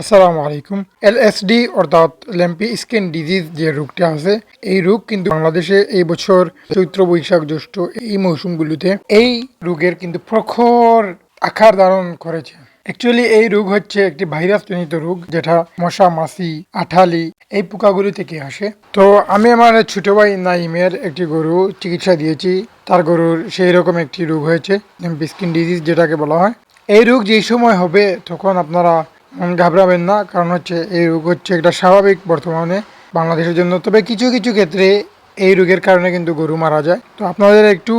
আসসালামু আলাইকুম। এলএসডি অর্থাৎ ল্যাম্পি স্কিন ডিজিজ যে রোগটা আছে, এই রোগ কিন্তু বাংলাদেশে এই বছর চৈত্র বৈশাখ জ্যৈষ্ঠ এই মৌসুমগুলোতে এই রোগের কিন্তু প্রখর আকার ধারণ করেছে। অ্যাকচুয়ালি এই রোগ হচ্ছে একটি ভাইরাস জনিত রোগ, যেটা মশা, মাছি, আঠালি এই পোকাগুলি থেকে আসে। তো আমি আমার ছোট ভাই নাইমের একটি গরু চিকিৎসা দিয়েছি। তার গরুর সেই রকম একটি রোগ হয়েছে স্কিন ডিজিজ যেটাকে বলা হয়। এই রোগ যেই সময় হবে, তখন আপনারা ঘাবড়াবেন না, কারণ হচ্ছে এই রোগ হচ্ছে একটা স্বাভাবিক বর্তমানে বাংলাদেশের জন্য। তবে কিছু কিছু ক্ষেত্রে এই রোগের কারণে কিন্তু গরু মারা যায়। তো আপনাদের একটু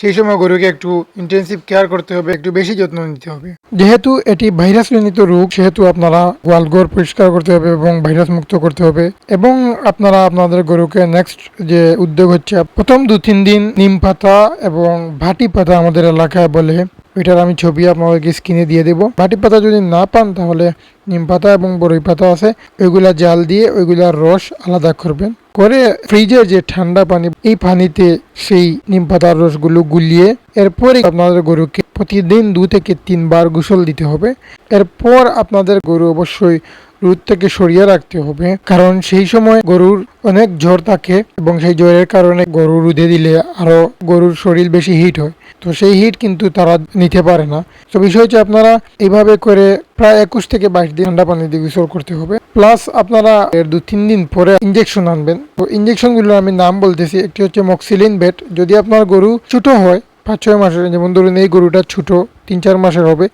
সেই সময় গরুকে একটু ইন্টেন্সিভ কেয়ার করতে হবে, একটু বেশি যত্ন নিতে হবে। যেহেতু এটি ভাইরাস জনিত রোগ, সেহেতু আপনারা গোয়ালঘর পরিষ্কার করতে হবে এবং ভাইরাস মুক্ত করতে হবে। এবং আপনারা আপনাদের গরুকে নেক্সট যে উদ্যোগ হচ্ছে, প্রথম দু তিন দিন নিম পাতা এবং ভাটি পাতা আমাদের এলাকায় বলে ওইটার আমি ছবি আপনাদেরকে স্ক্রিনে দিয়ে দেবো। ভাটি পাতা যদি না পান, তাহলে নিম পাতা এবং বড়ই পাতা আছে। ওইগুলা জাল দিয়ে ওইগুলার রস আলাদা করবেন। করে ফ্রিজের যে ঠান্ডা পানি, এই পানিতে সেই নিম পাতার রসগুলো গুলিয়ে এরপরে আপনাদের গরুকে প্রতিদিন দু থেকে তিনবার গোসল দিতে হবে। এরপর আপনাদের গরু অবশ্যই রোদ থেকে সরিয়ে রাখতে হবে। কারণ সেই সময় গরুর অনেক জ্বর থাকে এবং সেই জ্বরের কারণে গরু রুদে দিলে আরও গরুর শরীর বেশি হিট হয়। তো সেই হিট কিন্তু তারা নিতে পারে না। তো বিষয় হচ্ছে আপনারা এইভাবে করে প্রায় একুশ থেকে বাইশ দিন ঠান্ডা পানি দিয়ে গোসল করতে হবে। প্লাস আপনারা এর দু তিন দিন পরে ইঞ্জেকশন আনবেন। তো ইঞ্জেকশনগুলোর আমি নাম বলতেছি, একটি হচ্ছে মক্সিলিন বেট যদি আপনার গরু ছোটো হয়, পাঁচ ছয় মাসের, যেমন ধরুন এই গরুটা ছোট, তিন চার মাসের হবে,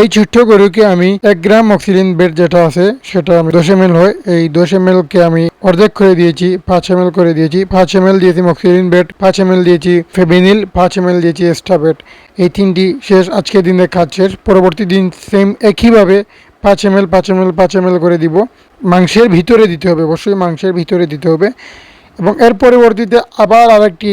এই ছোট্ট গরুকে আমি এক গ্রাম অক্সিজেন বেড যেটা আছে, সেটা আমি দশ এম হয়। এই দশ এম কে আমি অর্ধেক করে দিয়েছি, পাঁচ এম করে দিয়েছি, পাঁচ এম দিয়েছি মক্সিলিন বেড, পাঁচ এম দিয়েছি ফেবিনিল পাঁচ এম দিয়েছি এক্সট্রা বেড। এই তিনটি শেষ আজকের দিনে কাজ শেষ। পরবর্তী দিন সেম একইভাবে পাঁচ এম এল পাঁচ এম এল পাঁচ এম করে দিব। মাংসের ভিতরে দিতে হবে, অবশ্যই মাংসের ভিতরে দিতে হবে। এবং এর পরবর্তীতে আবার আরেকটি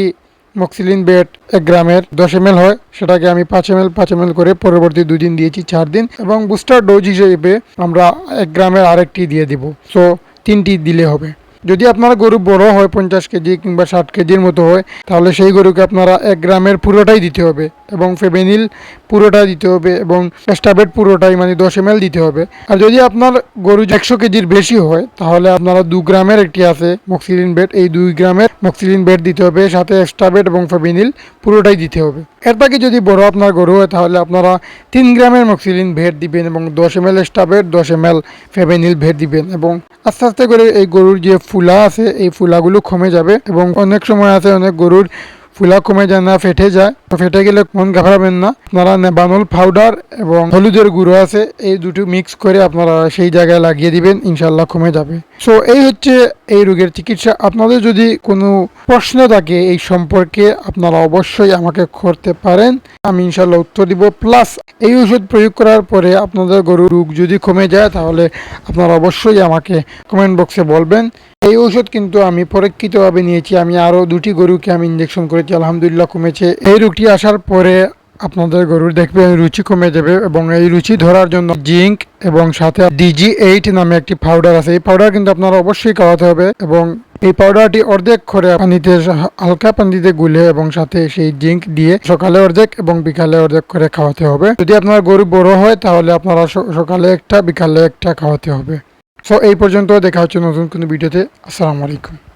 মক্সিলিন বেড এক গ্রামের দশ এম হয়, সেটাকে আমি পাঁচ এম এল পাঁচ এম করে পরবর্তী দুই দিন দিয়েছি, চার দিন। এবং বুস্টার ডোজ হিসেবে আমরা এক গ্রামের আরেকটি দিয়ে দিব। সো তিনটি দিলে হবে। যদি আপনার গরু বড় হয় পঞ্চাশ কেজি কিংবা ষাট কেজির মতো হয়, তাহলে সেই গরুকে আপনারা এক গ্রামের পুরোটাই দিতে হবে। এবং ফেবেনিল পুরোটা দিতে হবে এবং স্টাবেট পুরোটাই মানে দশ এম দিতে হবে। আর যদি আপনার গরু একশো কেজির বেশি হয়, তাহলে আপনারা দু গ্রামের একটি আছে মক্সিলিন বেড। এই দুই গ্রামের মক্সিলিন বেড দিতে হবে, সাথে এক্সট্রাবেট এবং ফেবিনিল পুরোটাই দিতে হবে। এর বাকি যদি বড় আপনার গরু হয়, তাহলে আপনারা তিন গ্রামের মক্সিলিন ভেট দিবেন এবং দশ এম এল স্টাবেট দশ এম এল ফেবেনিল ভেট দিবেন এবং আস্তে আস্তে করে এই গরুর যে ফুলা আছে, এই ফুলাগুলো কমে যাবে এবং অনেক সময় আছে অনেক গরুর ফুলা কমে যায় না ফেটে যায়। তো ফেটে গেলে মন ঘাবড়াবেন না। আপনারা নেবানল পাউডার এবং হলুদের গুঁড়ো আছে, এই দুটো মিক্স করে আপনারা সেই জায়গায় লাগিয়ে দিবেন ইনশাল্লাহ কমে যাবে। সো এই হচ্ছে এই রোগের চিকিৎসা। আপনাদের যদি কোনো প্রশ্ন থাকে এই সম্পর্কে, আপনারা অবশ্যই আমাকে করতে পারেন। আমি ইনশাল্লাহ উত্তর দিব। প্লাস এই ওষুধ প্রয়োগ করার পরে আপনাদের গরু রোগ যদি কমে যায়, তাহলে আপনারা অবশ্যই আমাকে কমেন্ট বক্সে বলবেন। এই ওষুধ কিন্তু আমি পরীক্ষিতভাবে নিয়েছি। আমি আরও দুটি গরুকে আমি ইঞ্জেকশন করেছি। আলহামদুলিল্লাহ কমেছে। এই রোগটি আসার পরে আপনাদের গরুর দেখবেন রুচি কমে যাবে এবং এই রুচি ধরার জন্য জিঙ্ক এবং সাথে ডিজি এইট নামে একটি পাউডার আছে। এই পাউডার কিন্তু আপনারা অবশ্যই খাওয়াতে হবে এবং এই পাউডারটি অর্ধেক করে পানিতে হালকা পানিতে গুলে এবং সাথে সেই জিঙ্ক দিয়ে সকালে অর্ধেক এবং বিকালে অর্ধেক করে খাওয়াতে হবে। যদি আপনার গরু বড় হয়, তাহলে আপনারা সকালে একটা, বিকালে একটা খাওয়াতে হবে। সো এই পর্যন্ত দেখা হচ্ছে নতুন কোনো ভিডিওতে। আসসালামু আলাইকুম।